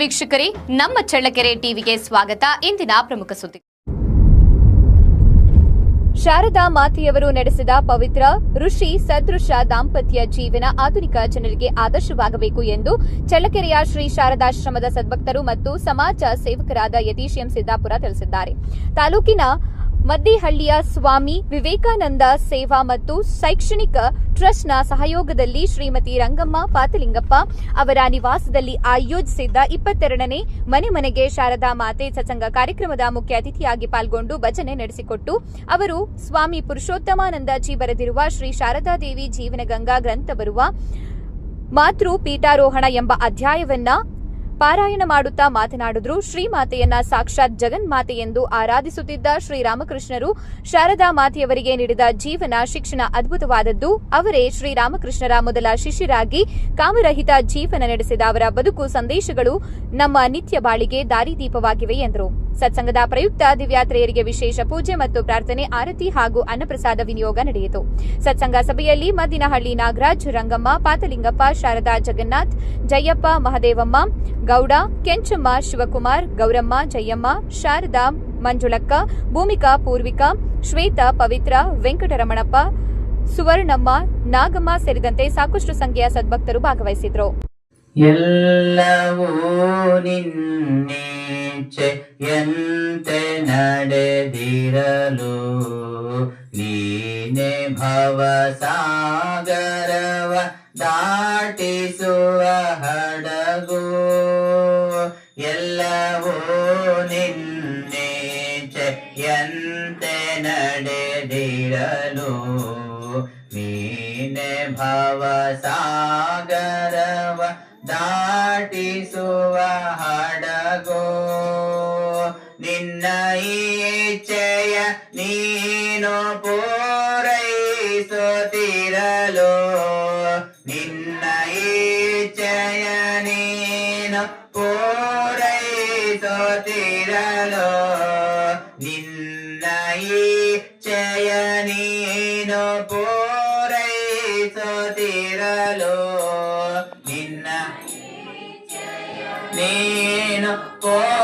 ವೀಕ್ಷಕರೇ, ನಮ್ಮ ಚಳ್ಳಕೆರೆ ಟಿವಿಗೆ ಸ್ವಾಗತ. ಇಂದಿನ ಪ್ರಮುಖ ಸುದ್ದಿ. ಶಾರದಾ ಮಾತೆಯವರು ನಡೆಸಿದ ಪವಿತ್ರ ಋಷಿ ಸದೃಶ ದಾಂಪತ್ಯ ಜೀವನ ಆಧುನಿಕ ಜನರಿಗೆ ಆದರ್ಶವಾಗಬೇಕು ಎಂದು ಚಳ್ಳಕೆರೆಯ ಶ್ರೀ ಶಾರದಾಶ್ರಮದ ಸದ್ಭಕ್ತರು ಮತ್ತು ಸಮಾಜ ಸೇವಕರಾದ ಯತೀಶ್ ಎಂ ಸಿದ್ದಾಪುರ ತಿಳಿಸಿದ್ದಾರೆ. ತಾಲೂಕಿನ ಮದ್ದಿಹಳ್ಳಿಯ ಸ್ವಾಮಿ ವಿವೇಕಾನಂದ ಸೇವಾ ಮತ್ತು ಶೈಕ್ಷಣಿಕ ಟ್ರಸ್ಟ್ನ ಸಹಯೋಗದಲ್ಲಿ ಶ್ರೀಮತಿ ರಂಗಮ್ಮ ಪಾತಲಿಂಗಪ್ಪ ಅವರ ನಿವಾಸದಲ್ಲಿ ಆಯೋಜಿಸಿದ್ದ ಇಪ್ಪತ್ತೆರಡನೇ ಮನೆ ಮನೆಗೆ ಶಾರದಾ ಮಾತೆ ಸತ್ಸಂಗ ಕಾರ್ಯಕ್ರಮದ ಮುಖ್ಯ ಅತಿಥಿಯಾಗಿ ಪಾಲ್ಗೊಂಡು ಭಜನೆ ನಡೆಸಿಕೊಟ್ಟು ಅವರು ಸ್ವಾಮಿ ಪುರುಷೋತ್ತಮಾನಂದಜಿ ಬರೆದಿರುವ ಶ್ರೀ ಶಾರದಾದೇವಿ ಜೀವನಗಂಗಾ ಗ್ರಂಥ ಬರುವ ಮಾತೃ ಪೀಠಾರೋಹಣ ಎಂಬ ಅಧ್ಯಾಯವನ್ನ ಪಾರಾಯಣ ಮಾಡುತ್ತಾ ಮಾತನಾಡಿದ್ರು ಶ್ರೀಮಾತೆಯನ್ನ ಸಾಕ್ಷಾತ್ ಜಗನ್ಮಾತೆ ಎಂದು ಆರಾಧಿಸುತ್ತಿದ್ದ ಶ್ರೀರಾಮಕೃಷ್ಣರು ಶಾರದಾ ಮಾತೆಯವರಿಗೆ ನೀಡಿದ ಜೀವನ, ಶಿಕ್ಷಣ ಅದ್ಭುತವಾದದ್ದು. ಅವರೇ ಶ್ರೀರಾಮಕೃಷ್ಣರ ಮೊದಲ ಶಿಷ್ಯರಾಗಿ ಕಾಮರಹಿತ ಜೀವನ ನಡೆಸಿದ ಅವರ ಬದುಕು, ಸಂದೇಶಗಳು ನಮ್ಮ ನಿತ್ಯ ಬಾಳಿಗೆ ದಾರಿದೀಪವಾಗಿವೆ ಎಂದರು. ಸತ್ಸಂಗದ ಪ್ರಯುಕ್ತ ದಿವ್ಯಾತ್ರೆಯರಿಗೆ ವಿಶೇಷ ಪೂಜೆ ಮತ್ತು ಪ್ರಾರ್ಥನೆ, ಆರತಿ ಹಾಗೂ ಅನ್ನಪ್ರಸಾದ ವಿನಿಯೋಗ ನಡೆಯಿತು. ಸತ್ಸಂಗ ಸಭೆಯಲ್ಲಿ ಮದ್ದಿನಹಳ್ಳಿ ನಾಗರಾಜ್, ರಂಗಮ್ಮ, ಪಾತಲಿಂಗಪ್ಪ, ಶಾರದಾ ಜಗನ್ನಾಥ್, ಜಯಪ್ಪ, ಮಹದೇವಮ್ಮ, ಗೌಡ, ಕೆಂಚಮ್ಮ, ಶಿವಕುಮಾರ್, ಗೌರಮ್ಮ, ಜಯಮ್ಮ, ಶಾರದಾ, ಮಂಜುಳಕ್ಕ, ಭೂಮಿಕಾ, ಪೂರ್ವಿಕಾ, ಶ್ವೇತಾ, ಪವಿತ್ರ, ವೆಂಕಟರಮಣಪ್ಪ, ಸುವರ್ಣಮ್ಮ, ನಾಗಮ್ಮ ಸೇರಿದಂತೆ ಸಾಕಷ್ಟು ಸಂಖ್ಯೆಯ ಸದ್ಭಕ್ತರು ಭಾಗವಹಿಸಿದ್ರು. ಎಲ್ಲವೂ ನಿನ್ನೇಚ್ಛೆಯಂತೆ ನಡೆದಿರಲು. ನೀನೆ ಭವಸಾಗರವ ದಾಟಿಸುವ ಹಡಗು. ಎಲ್ಲವೂ ನಿನ್ನೇಚ್ಛೆಯಂತೆ ನಡೆದಿರಲು. ನೀನೆ ಭವಸಾಗರವ ದಾಟಿಸುವ ಹಡಗೋ ನಿನ್ನ ಈಚೆಯ ನೀನು ಪೂರೈಸುತ್ತಿರಲು ನಿನ್ನ ಈಚೆಯ ನೀನು ಪೂರೈಸುತ್ತಿರಲು ನಿನ್ನ ಈಚೆಯ ನೀನು ಪೂರೈಸುತ್ತಿರಲು Nina, oh.